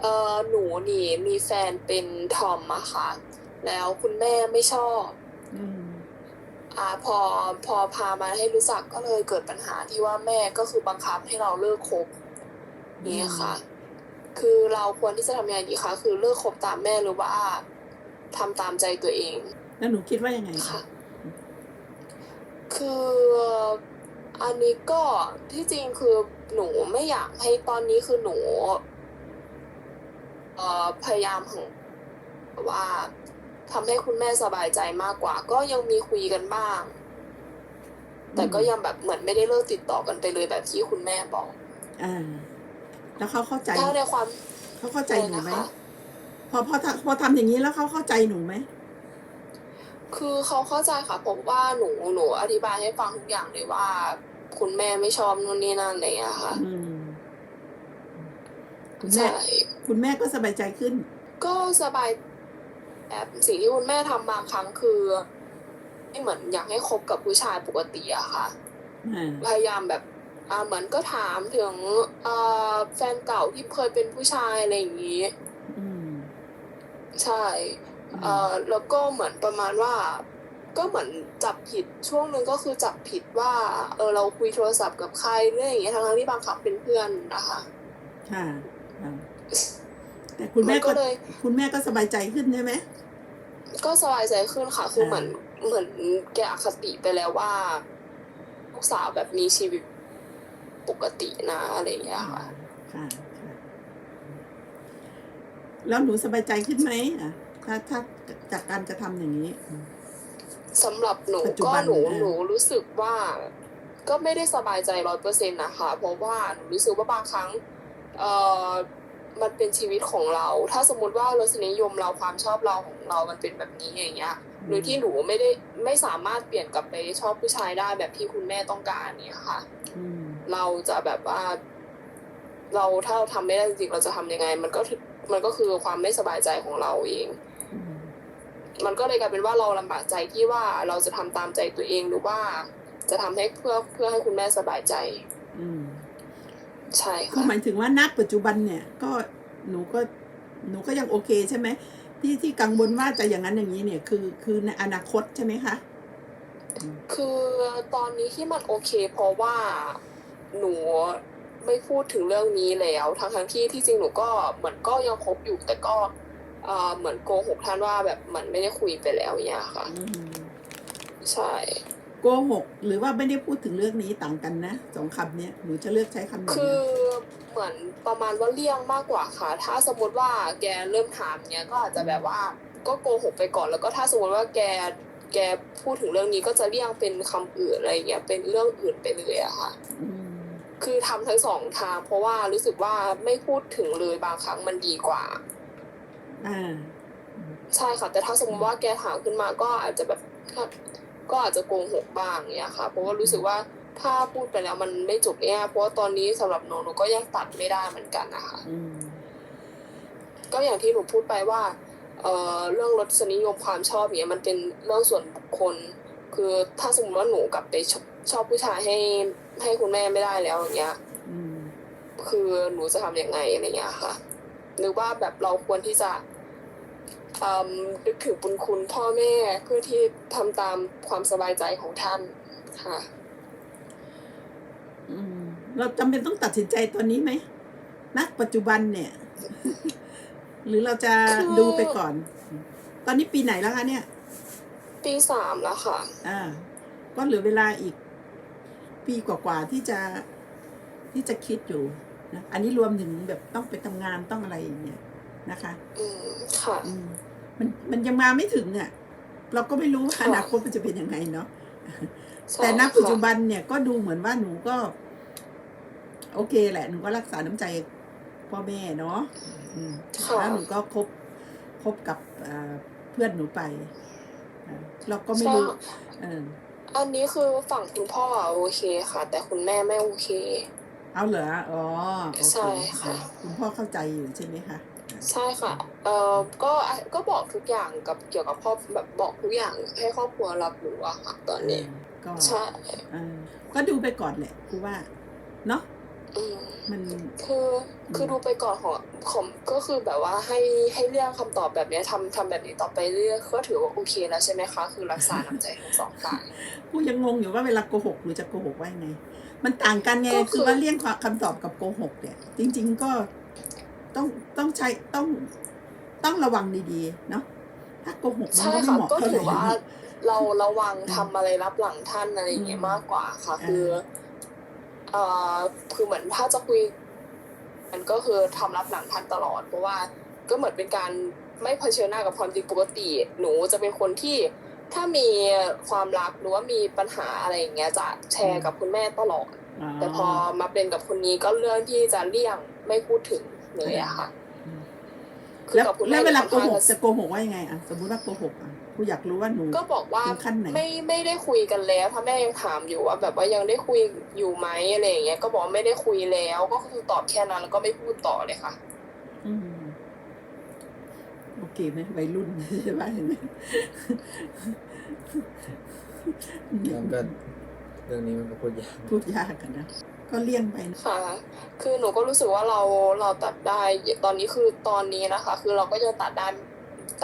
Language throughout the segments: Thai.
เออหนูนี่มีแฟนเป็นทอมอะค่ะ แล้วคุณแม่ไม่ชอบอืมอ่าพอพอพามาให้รู้จักก็เลยเกิดปัญหาที่ว่าแม่ก็คือบังคับให้เราเลิกคบนี่ค่ะ คือเราควรที่จะทำยังไงดีคะคือเลิกคบตามแม่หรือว่าทำตามใจตัวเอง แล้วหนูคิดว่ายังไงค่ะคะคืออันนี้ก็ที่จริงคือหนูไม่อยากให้ตอนนี้คือหนูเอ่อ พยายามของว่าทำให้คุณแม่สบายใจมากกว่า ก็ยังมีคุยกันบ้าง แต่ก็ยังแบบเหมือนไม่ได้เลิกติดต่อกันไปเลยแบบที่คุณแม่บอกอ่าแล้วเขาเข้าใจถ้าในความเขาเข้าใจหนูไหมนะคะพอพอทำพอทำอย่างนี้แล้วเขาเข้าใจหนูไหมคือเขาเข้าใจค่ะผมว่าหนูหนูอธิบายให้ฟังทุกอย่างเลยว่า คุณแม่ไม่ชอบนู่นนี่นั่นอะไรอย่างเงี้ยค่ะ อืม คุณแม่ ใช่คุณแม่ก็สบายใจขึ้น ก็สบายแบบสิ่งที่คุณแม่ทำบางครั้งคือไม่เหมือนอยากให้คบกับผู้ชายปกติอะค่ะ อ่า พยายามแบบอ่าเหมือนก็ถามถึงอ่าแฟนเก่าที่เคยเป็นผู้ชายอะไรอย่างนี้ อืมใช่เอ่อแล้วก็เหมือนประมาณว่า ก็เหมือนจับผิดช่วงหนึ่งก็คือจับผิดว่า เออเราคุยโทรศัพท์กับใครเรื่องอย่างเงี้ยทั้งๆที่บางครั้งเป็นเพื่อนนะคะ ค่ะอ่า แต่คุณแม่นก็ก็เลยคุณแม่ก็สบายใจขึ้นใช่ไหมก็สบายใจขึ้นค่ะคืออ่าเหมือนเหมือนแกอคติไปแล้วว่าลูกสาวแบบมีชีวิตปกตินะอะไรอย่างเงี้ยค่ะค่ะค่ะแล้วหนูสบายใจขึ้นไหมอะถ้าถ้าจากการกระทำอย่างนี้อืมสำหรับหนูปัจจุก็บันหนูอ่าหนูรู้สึกว่า ก็ไม่ได้สบายใจร้อยเปอร์เซ็นต์นะคะเพราะว่าหนูรู้สึกว่าบางครั้ง เอ่อ มันเป็นชีวิตของเรา ถ้าสมมติว่ารสนิยมเราความชอบเราของเรา มันเป็นแบบนี้อย่างเงี้ยโดยที่หนูไม่ได้ไม่สามารถเปลี่ยนกลับไปชอบผู้ชายได้แบบที่คุณแม่ต้องการเนี่ยค่ะอืมเราจะแบบว่า เราถ้าเราทำไม่ได้จริงๆเราจะทำยังไง มันก็ถือมันก็คือความไม่สบายใจของเราเองอืมมันก็เลยกลายเป็นว่าเราลำบากใจที่ว่าเราจะทำตามใจตัวเองหรือว่าจะทำให้เพื่อเพื่อให้คุณแม่สบายใจ อืมใช่คือค่ะหมายถึงว่าณปัจจุบันเนี่ย ก็ หนูก็หนูก็ยังโอเคใช่ไหมที่ที่กังวลว่าจะอย่างนั้นอย่างนี้เนี่ยคือคือในอนาคตใช่ไหมคะ คือตอนนี้ที่มันโอเค เพราะว่าหนูไม่พูดถึงเรื่องนี้แล้วทั้งทั้งๆที่ที่จริงหนูก็เหมือนก็ยังคบอยู่แต่ก็เอ่อเหมือนโกหกท่านว่าแบบเหมือนไม่ได้คุยไปแล้วเนี่ยค่ะอืมใช่ โกหกหรือว่าไม่ได้พูดถึงเรื่องนี้ต่างกันนะสองคำเนี้ยหนูจะเลือกใช้คำไหนคือนะเหมือนประมาณว่าเลี่ยงมากกว่าค่ะ ถ้าสมมติว่าแกเริ่มถามเนี้ยก็อาจจะแบบว่าก็โกหกไปก่อนแล้วก็ถ้าสมมติว่าแกแกพูดถึงเรื่องนี้ก็จะเลี่ยงเป็นคำอื่นอะไรเงี้ยเป็นเรื่องอื่นไปเลยอะค่ะอืมคือทำทั้งสองทางเพราะว่ารู้สึกว่าไม่พูดถึงเลยบางครั้งมันดีกว่าอ่าใช่ค่ะ แต่ถ้าสมมติว่าแกถามขึ้นมาก็อาจจะแบบ ก็อาจจะโกหกบ้างเนี่ยค่ะ เพราะว่ารู้สึกว่าถ้าพูดไปแล้วมันไม่จบง่ายเพราะว่าตอนนี้สำหรับหนูหนูก็ยังตัดไม่ได้เหมือนกันนะคะอืมก็อย่างที่หนูพูดไปว่าเอ่อเรื่องรสนิยมความชอบเนี้ยมันเป็นเรื่องส่วนบุคคล คือถ้าสมมติว่าหนูกลับไปชอบชอบผู้ชายให้ให้คุณแม่ไม่ได้แล้วอย่างเงี้ยอืมคือหนูจะทำยังไงอะไรเงี้ยค่ะ หรือว่าแบบเราควรที่จะ เอิ่มนึกถึงบุญคุณพ่อแม่เพื่อที่ทำตามความสบายใจของท่านค่ะอืมเราจำเป็นต้องตัดสินใจตอนนี้ไหมณปัจจุบันเนี่ย หรือเราจะคือดูไปก่อน ตอนนี้ปีไหนแล้วคะเนี่ย ปีสามแล้วค่ะ อ่า ก็เหลือเวลาอีก ปีกว่าๆที่จะที่จะคิดอยู่นะอันนี้รวมถึงแบบต้องไปทำงานต้องอะไรอย่างเงี้ยนะคะ อืมค่ะอื มมันมันยังมาไม่ถึงอะ เราก็ไม่รู้ว่าค่ะอนาคตมันจะเป็นยังไงเนาะใช่แต่ณปัจจุค่ะบันเนี่ยก็ดูเหมือนว่าหนูก็ โอเคแหละหนูก็รักษาน้ำใจพ่อแม่เนาะอืมค่ะแล้วหนูก็คบคบกับอ่าเพื่อนหนูไปอ่าเราก็ไม่ใช่รู้เอออันนี้คือฝั่งคุณพ่ออะโอเคค่ะ แต่คุณแม่ไม่โอเค เอาเหรออ๋อโอเคใช่ค่ะ คุณพ่อเข้าใจอยู่ใช่ไหมคะ ใช่ค่ะเอ่อก็ก็บอกทุกอย่างกับเกี่ยวกับครอบแบบบอกทุกอย่างให้ครอบครัวรับรู้อะค่ะตอนนี้ก็ใช่เออก็ดูไปก่อนแหละครูว่าเนาะอืมมันคือคือดูไปก่อนของของก็คือแบบว่าให้ให้เลือกคำตอบแบบเนี้ยทำทำแบบนี้ต่อไปเรื่อยก็ถือว่าโอเคแล้วใช่ไหมคะ คือรักษาน้ำใจทั้งสองฝ่ายกูยังงงอยู่ว่าเวลาโกหกหรือจะโกหกว่ายังไง มันต่างกันไงก็คือคือว่าเลี่ยงความคำตอบกับโกหกเนี่ยจริง ๆ ก็ ต้องต้องใช้ต้องต้องระวังดีๆเนาะถ้าโกหกมันใช่ก็ไม่ค่ะเหมาะก็เท่าไหถืร่อว่าเราระวังทำอะไรรับหลังท่านอะไรอย่างเงี้ยมากกว่าค่ะอ่าคือเอ่อคือเหมือนถ้าจะคุยมันก็คือทำรับหลังท่านตลอด เพราะว่าก็เหมือนเป็นการไม่เผชิญหน้ากับความจริงปกติ หนูจะเป็นคนที่ถ้ามีความรักหรือว่ามีปัญหาอะไรอย่างเงี้ยจะแชร์กับคุณแม่ตลอด แต่พอมาเป็นกับคนนี้ก็เรื่องที่จะเลี่ยงไม่พูดถึง เลยอะค่ะคือแล้วกับคุณแล้แม่วเวลาค่อนโกข้างหกจะจะโกหกว่ายังไงอะสมมติว่าโกหกอะกูอยากรู้ว่าหนูก็บอกว่าถึงขั้นไหนไม่ไม่ได้คุยกันแล้วถ้าแม่ยังถามอยู่ว่า แบบว่ายังได้คุยอยู่ไหมอะไรอย่างเงี้ยก็บอกว่าไม่ได้คุยแล้ว ก็คือตอบแค่นั้นแล้วก็ไม่พูดต่อเลยค่ะ อืมโอเคไหมวัยรุ่นใช่ไหมเห็นไหมแล้วก็เรื่องนี้มันก็พูดยากพูดยากกันนะ ก็เลี่ยงไปนะค่ะ คือหนูก็รู้สึกว่าเราเราตัดได้ตอนนี้คือตอนนี้นะคะ คือเราก็ยังตัดได้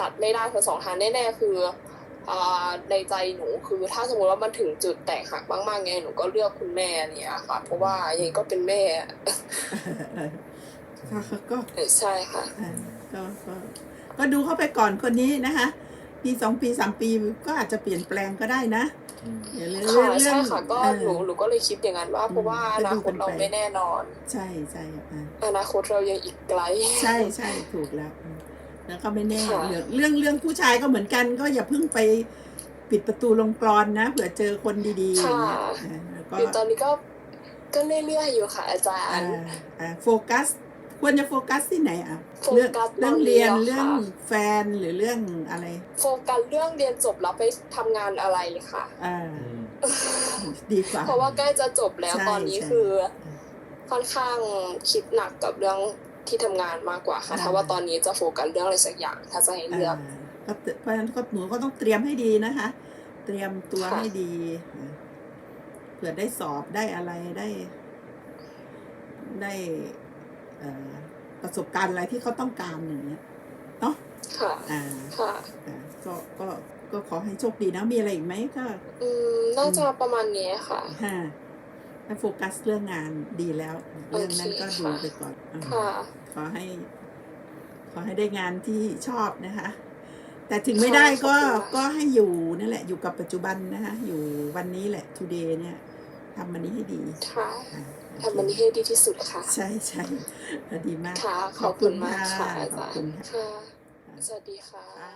ตัดไม่ได้ทั้งสองทางแน่ๆคืออ่าในใจหนูคือถ้าสมมติว่ามันถึงจุดแตกหักมากๆไงหนูก็เลือกคุณแม่เนี่ยค่ะ เพราะว่ายังไงก็เป็นแม่เออก็ก็ใช่ค่ะเออก็ก็ก็ดูเข้าไปก่อนคนนี้นะคะปีสองปีสามปีก็อาจจะเปลี่ยนแปลงก็ได้นะ อืมอย่าเรื่องค่ะเรื่ใช่องค่ะก็เออหนูหนูก็เลยคิดอย่างนั้นว่าเพราะว่าอนาคตเราไม่แน่นอน ใช่ใช่อะอนาคตเรายังอีกไกล ใช่ใช่ถูกแล้วอืมแล้วก็ไม่แน่ค่ะ เรื่องเรื่องเรื่องผู้ชายก็เหมือนกัน ก็อย่าเพิ่งไปปิดประตูลงกรอนนะเผื่อเจอคนดีๆอย่างเงี้ยอ่าแล้วก็คือตอนนี้ก็ก็เรื่อยๆอยู่ค่ะอาจารอ่าย์อ่าโฟกัส ควรจะโฟกัสที่ไหนอะโฟเรื่องกัสเรื่องเรียนเรื่องเรียนเรื่องค่ะแฟนหรือเรื่องอะไรโฟกัสเรื่องเรียนจบแล้วไปทำงานอะไรค่ะ อ่าอืม ดีกว่า เพราะว่าใกล้จะจบแล้วใช่ตอนนี้ใช่คือค่อนข้างคิดหนักกับเรื่องที่ทำงานมากกว่าค่ะอ่า ถ้าว่าตอนนี้จะโฟกัสเรื่องอะไรสักอย่างถ้าจะให้เลือกาก็เตเพราะฉะนั้นก็หนูก็ต้องเตรียมให้ดีนะคะ เตรียมตัวค่ะ ให้ดีอ่าเผื่อได้สอบได้อะไรได้ ได้เอ่อ ประสบการณ์อะไรที่เขาต้องการอย่างเงี้ยเนาะค่ะอ่าค่ะอ่าก็ก็ก็ขอให้โชคดีนะมีอะไรอีกไหมก็อืมน่าจะประมาณนี้ค่ะห้าถ้าโฟกัสเรื่องงานดีแล้ว เรื่องนั้นก็ดูไปก่อนอ่าค่ะขอให้ ขอให้ได้งานที่ชอบนะคะ แต่ถึงไม่ได้ก็ขอบคุณค่ะก็ให้อยู่นั่นแหละ อยู่กับปัจจุบันนะคะอยู่วันนี้แหละ today เนี่ยทำมันนี้ให้ดีค่ะอ่า ทำมันนี้ให้ดีที่สุดค่ะ ใช่ใช่ดีมากค่ะ ขอบคุณมากค่ะขอาอบจารคุณย์ค่ะค่ะ สวัสดีค่ะอ่า